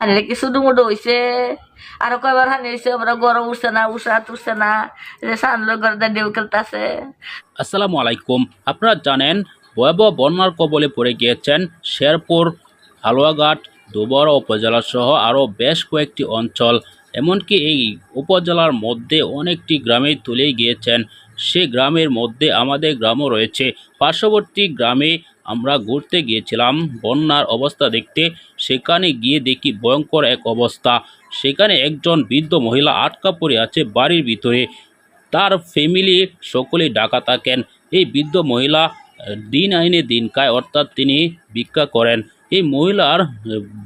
হানিলে কি শুধু মুডো হইছে আরও কয়বার হানি হইছে আমরা গরম উঠছে না উষা উঠছে না সানলো ঘরে ডেউ খেলতেছে। আসসালামু আলাইকুম। আপনারা জানেন ভয়াবহ বন্যার কবলে পড়ে গিয়েছেন শেরপুর, হালুয়াঘাট, দুবরা উপজেলা সহ আরও বেশ কয়েকটি অঞ্চল। এমনকি এই উপজেলার মধ্যে অনেকটি গ্রামে তুলে গিয়েছেন। সে গ্রামের মধ্যে আমাদের গ্রামও রয়েছে। পার্শ্ববর্তী গ্রামে আমরা ঘুরতে গিয়েছিলাম। বন্যার অবস্থা দেখতে সেখানে গিয়ে দেখি ভয়ঙ্কর এক অবস্থা। সেখানে একজন বৃদ্ধ মহিলা আটকা পড়ে আছে বাড়ির ভিতরে। তার ফ্যামিলি সকলেই ডাকা থাকেন। এই বৃদ্ধ মহিলা দিন আইনে দিন খায়, অর্থাৎ তিনি ভিক্ষা করেন। এই মহিলার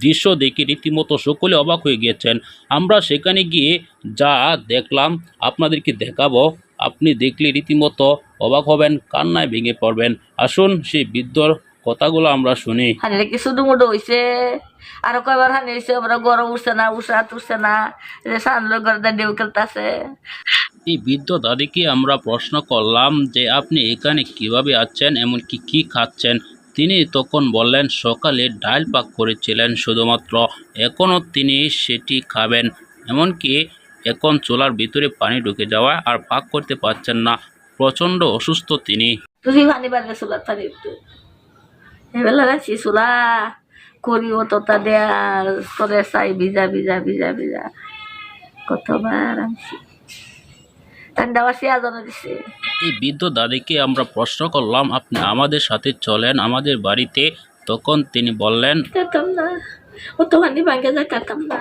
দৃশ্য দেখে রীতিমতো সকলে অবাক হয়ে গিয়েছেন। আমরা সেখানে গিয়ে যা দেখলাম, আপনাদেরকে দেখাবো। আপনি দেখলে রীতিমতো অবাক হবেন কান্নায় ভেঙে পড়বেন। আসুন সেই বৃদ্ধর কথাগুলো আমরা শুনি। শুধু মুডো হইছে? আরও কয়বার হানি হইছে? আমরা গরম উঠছে না উষা উঠছে না যে সানলো ঘরে ডেউ খেলতেছে। এই বৃদ্ধ দাদিকে আমরা প্রশ্ন করলাম যে আপনি এখানে কীভাবে আছেন? এমনকি কি খাচ্ছেন? তিনি তখন বললেন সকালে ডাল পাক করেছিলেন শুধুমাত্র এখনও তিনি সেটি খাবেন। এমনকি এখন চুলার ভিতরে পানি ঢুকে যাওয়া আর পাক করতে পারছেন না। প্রচণ্ড অসুস্থ তিনি। তুই পানি বাড়লে চুলা থাকি একটু। এবেলা রাখছি চুলা। করিও তো দেয়া করে চাই ভিজা ভিজা ভিজা ভিজা। কতবার আনছি। এই বৃদ্ধ দাদিকে আমরা প্রশ্ন করলাম আপনি আমাদের সাথে চলেন আমাদের বাড়িতে? তখন তিনি বললেন না। ও তো পানি ভাঙ্গে যাইতাম না।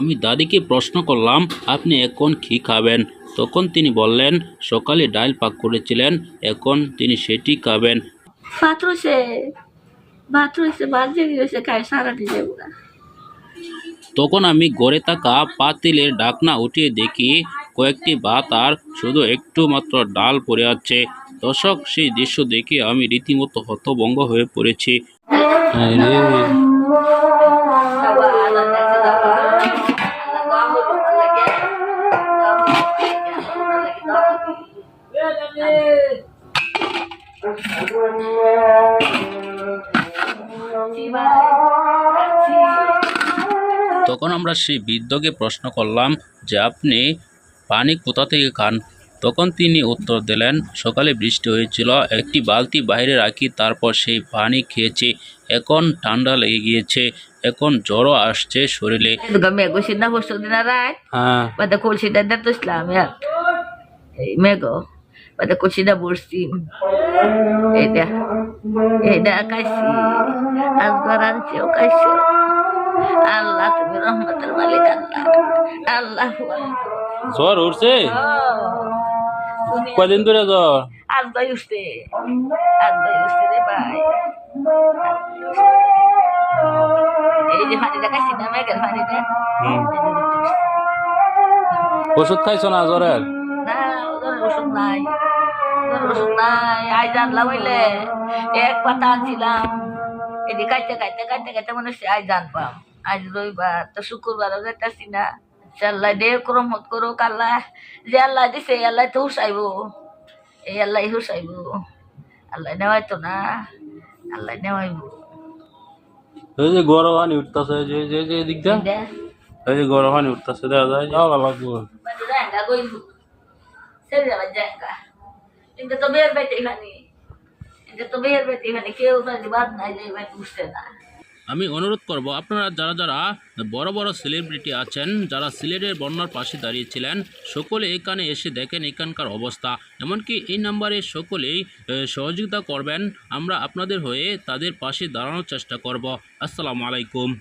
আমি দাদিকে প্রশ্ন করলাম আপনি এখন কি খাবেন? তখন তিনি বললেন সকালে ডাল পাক করেছিলেন এখন তিনি সেটি খাবেন। ভাত রয়েছে ভাত রয়েছে ভাত জেগে রয়েছে খাই সারাটি যাব না তখন আমি গড়ে থাকা পাতিলের ডাকনা উঠিয়ে দেখি কয়েকটি ভাত আর শুধু একটু মাত্র ডাল পড়ে আছে। দর্শক সেই দৃশ্য দেখে আমি রীতিমতো হতভঙ্গ হয়ে পড়েছি। তখন আমরা সেই বৃদ্ধকে প্রশ্ন করলাম যে আপনি পানি কোথা থেকে খান? তখন তিনি উত্তর দিলেন সকালে বৃষ্টি হয়েছিল একটি বালতি বাইরে রাখি তারপর সেই পানি খেয়েছি। এখন ঠান্ডা লেগে গিয়েছে এখন জ্বরও আসছে শরীরে. হ্যাঁ। Pada kul si dada to Islam ya. Eh, mego. Pada kul si na bursim. Eh, da. Eh. Azgaran siyo kasi. Allah তুমি রহমতের মালিক আল্লাহ আল্লাহ জ্বর উঠছে কয়দিন ধরে জ্বর আজবাই উঠছে আজবাই উঠছে রে ভাই এই যে পানিটা খাইছি না মেঘের পানিটা ওষুধ খাইছো না জ্বরের না ওদের ওষুধ নাই নাই আজ জানলাম হইলে এক পাতা আনছিলাম। এদি কাইতে কাইতে কাইতে কাইতে মনে হচ্ছে আজ জানপাম আজ রবিবার তো শুক্রবারও না। আল্লাহ দে ক্রমত করুক আল্লাহ যে আল্লাহ দিছে এই আল্লাহ তো হুসাইব এই আল্লাহ হুসাইব আল্লাহ নেওয়াইতো না আল্লাহ নেওয়াইব। এই যে গরম পানি উঠতেছে যে যে যে দিক দিয়ে। এই যে গরম পানি উঠতেছে দেখা যায় যাওয়া লাগবো Dyan ka. Hindi to hani. Hindi to beer bete hani. কেউ না দিবাদ নাই যে ভাই বুঝতে না আমি অনুরোধ করব, আপনারা যারা যারা বড় বড় সেলিব্রিটি আছেন, যারা সিলেটের বন্যার পাশে দাঁড়িয়েছিলেন, সকলে এখানে এসে দেখেন এখানকার অবস্থা এমনকি এই নাম্বারে সকলেই সহযোগিতা করবেন আমরা আপনাদের হয়ে তাদের পাশে দাঁড়ানোর চেষ্টা করব আসসালামু আলাইকুম